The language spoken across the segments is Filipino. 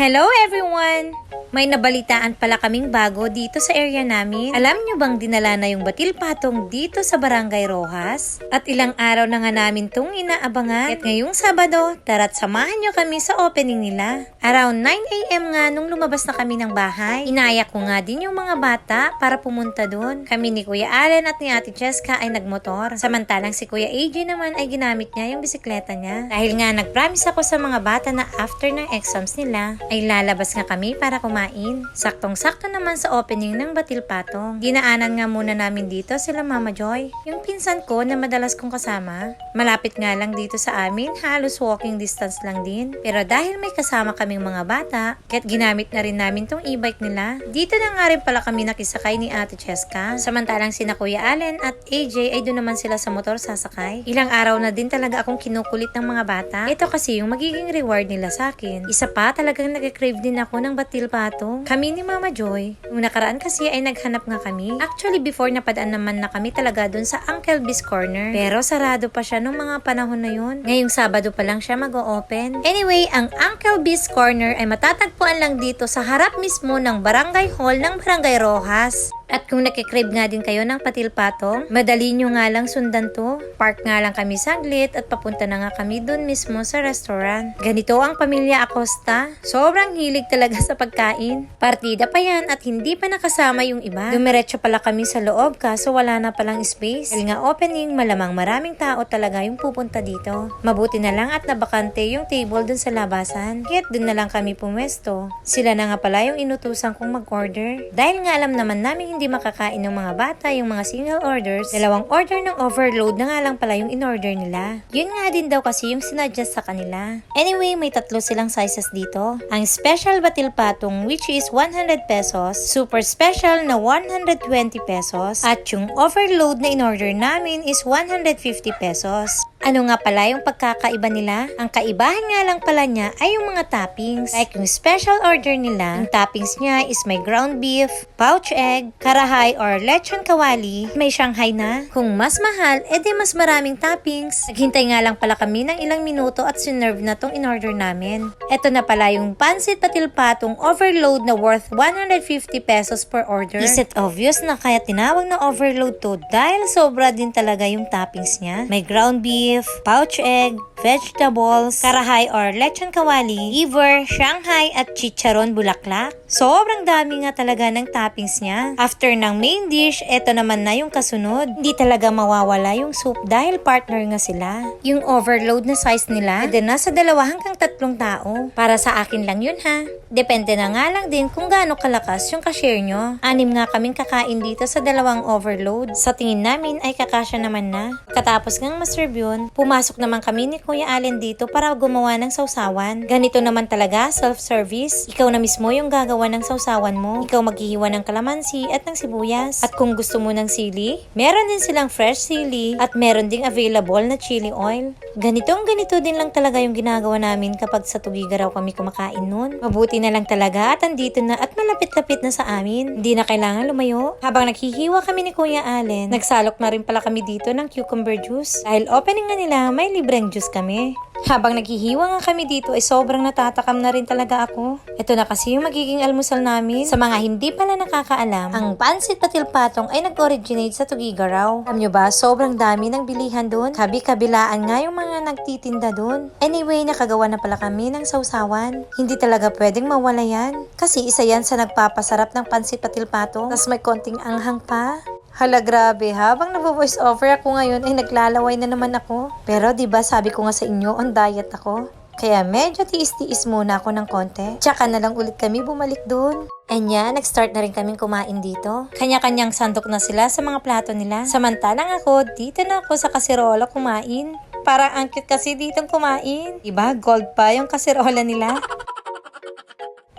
Hello everyone! May nabalitaan pala kaming bago dito sa area namin. Alam nyo bang dinala na yung batil patong dito sa Barangay Rojas? At ilang araw na nga namin tong inaabangan. At ngayong Sabado, tara't samahan nyo kami sa opening nila. Around 9am nga nung lumabas na kami ng bahay. Inaya ko nga din yung mga bata para pumunta doon. Kami ni Kuya Allen at ni Ate Jessica ay nagmotor. Samantalang si Kuya AJ naman ay ginamit niya yung bisikleta niya. Dahil nga nag-promise ako sa mga bata na after ng exams nila, ay lalabas nga kami para kumain. Saktong-sakto naman sa opening ng Batil Patong. Dinaanan nga muna namin dito sila Mama Joy. Yung pinsan ko na madalas kong kasama. Malapit nga lang dito sa amin, halos walking distance lang din. Pero dahil may kasama kaming mga bata, kaya't ginamit na rin namin tong e-bike nila. Dito na nga rin pala kami nakisakay ni Ate Cheska. Samantalang sina Kuya Allen at AJ ay doon naman sila sa motor sasakay. Ilang araw na din talaga akong kinukulit ng mga bata. Ito kasi yung magiging reward nila sa akin. Isa pa, talagang nag-crave din ako ng batil patong. Kami ni Mama Joy, nung nakaraan kasi ay naghanap nga kami. Actually, before napadaan naman na kami talaga doon sa Uncle B's Corner. Pero sarado pa siya nung mga panahon na yun. Ngayong Sabado pa lang siya mag-o-open. Anyway, ang Uncle B's Corner ay matatagpuan lang dito sa harap mismo ng Barangay Hall ng Barangay Rojas. At kung nakikrave nga din kayo ng patil patong, madali nyo nga lang sundan to. Park nga lang kami saglit at papunta na nga kami dun mismo sa restaurant. Ganito ang pamilya Acosta. Sobrang hilig talaga sa pagkain. Partida pa yan at hindi pa nakasama yung iba. Dumiretso pala kami sa loob kaso wala na palang space. Dahil nga opening, malamang maraming tao talaga yung pupunta dito. Mabuti na lang at nabakante yung table dun sa labasan. Kaya't dun na lang kami pumwesto. Sila na nga pala yung inutusan kong mag-order. Dahil nga alam naman namin hindi makakain ng mga bata yung mga single orders, dalawang order ng overload na nga lang pala yung in-order nila. Yun nga din daw kasi yung sinadjust sa kanila. Anyway, may tatlo silang sizes dito. Ang special batil patong which is 100 pesos, super special na 120 pesos, at yung overload na in-order namin is 150 pesos. Ano nga pala yung pagkakaiba nila? Ang kaibahan nga lang pala niya ay yung mga toppings. Like yung special order nila, yung toppings niya is may ground beef, pouch egg, karahay or lechon kawali, may Shanghai na. Kung mas mahal, edi mas maraming toppings. Naghintay nga lang pala kami ng ilang minuto at sinerve na tong in-order namin. Ito na pala yung pansit patil patong overload na worth 150 pesos per order. Is it obvious na kaya tinawag na overload to dahil sobra din talaga yung toppings niya? May ground beef, pouch egg, vegetables, karahay or lechon kawali, liver, Shanghai at chicharon bulaklak. Sobrang dami nga talaga ng toppings niya. After ng main dish, eto naman na yung kasunod. Hindi talaga mawawala yung soup dahil partner nga sila. Yung overload na size nila, pwede na sa dalawa hanggang tatlong tao. Para sa akin lang yun ha. Depende na nga lang din kung gaano kalakas yung cashier nyo. Anim nga kaming kakain dito sa dalawang overload. Sa tingin namin ay kakasya naman na. Katapos ngang maserve yun, pumasok naman kami ni Kuya Allen dito para gumawa ng sausawan. Ganito naman talaga, self-service. Ikaw na mismo yung gagawa ng sausawan mo. Ikaw maghihiwa ng kalamansi at ng sibuyas. At kung gusto mo ng sili, meron din silang fresh sili at meron ding available na chili oil. Ganitong ganito din lang talaga yung ginagawa namin kapag sa Tugigaraw kami kumakain nun. Mabuti na lang talaga at andito na at malapit-lapit na sa amin. Hindi na kailangan lumayo. Habang naghihiwa kami ni Kuya Allen, nagsalok na rin pala kami dito ng cucumber juice. Dahil opening nga nila, may libreng juice kami. Habang naghihiwa nga kami dito ay sobrang natatakam na rin talaga ako. Ito na kasi yung magiging almusal namin. Sa mga hindi pala nakakaalam, ang pansit patil patong ay nag-originate sa Tugigaraw. Alam nyo ba, sobrang dami ng bilihan doon. Kabi-kabilaan nga yung mga nagtitinda doon. Anyway, nakagawa na pala kami ng sausawan. Hindi talaga pwedeng mawala yan. Kasi isa yan sa nagpapasarap ng pansit patil patong. Tapos may konting anghang pa. Hala grabe, habang nag-voice over ako ngayon ay naglalaway na naman ako. Pero 'di ba sabi ko nga sa inyo, on diet ako. Kaya medyo tiis-tiis muna ako ng konti. Tsaka na lang ulit kami bumalik doon. And yan, nag-start na rin kaming kumain dito. Kanya-kanyang sandok na sila sa mga plato nila. Samantalang ako, dito na ako sa kasirola kumain. Parang ang cute kasi ditong kumain. Diba, gold pa yung kasirola nila.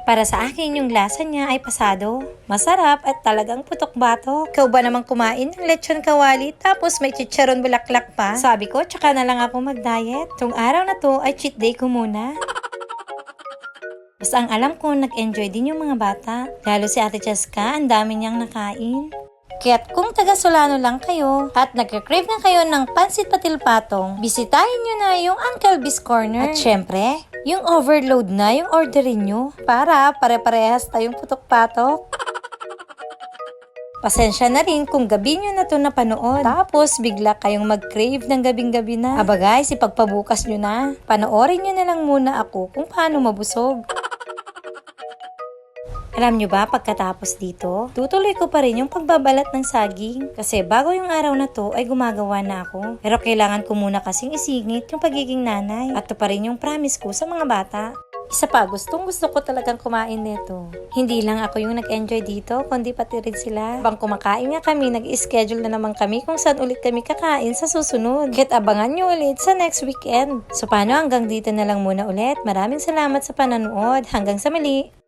Para sa akin, yung lasa niya ay pasado. Masarap at talagang putok-bato. Ikaw ba namang kumain ng lechon kawali tapos may chicharon bulaklak pa? Sabi ko, tsaka na lang ako mag-diet. Tung araw na to ay cheat day ko muna. Basta ang alam ko, nag-enjoy din yung mga bata. Lalo si Ate Cheska, ang dami niyang nakain. Kaya't kung taga Solano lang kayo at nagka-crave na kayo ng pansit patil patong, bisitahin nyo na yung Uncle B's Corner. At syempre, Yung overload na yung orderin nyo para pare-parehas tayong putok-patok. Pasensya na rin kung gabi nyo na to napanood. Tapos bigla kayong mag-crave ng gabing-gabi na. Aba guys, ipagpabukas nyo na. Panoorin nyo na lang muna ako kung paano mabusog. Alam nyo ba, pagkatapos dito, tutuloy ko pa rin yung pagbabalat ng saging. Kasi bago yung araw na to ay gumagawa na ako. Pero kailangan ko muna kasing isingit yung pagiging nanay. At to pa rin yung promise ko sa mga bata. Isa pa, gustong gusto ko talagang kumain nito. Hindi lang ako yung nag-enjoy dito, kundi pati rin sila. Bang kumakain nga kami, nag-schedule na naman kami kung saan ulit kami kakain sa susunod. Kahit abangan nyo ulit sa next weekend. So paano hanggang dito na lang muna ulit. Maraming salamat sa pananood. Hanggang sa mali.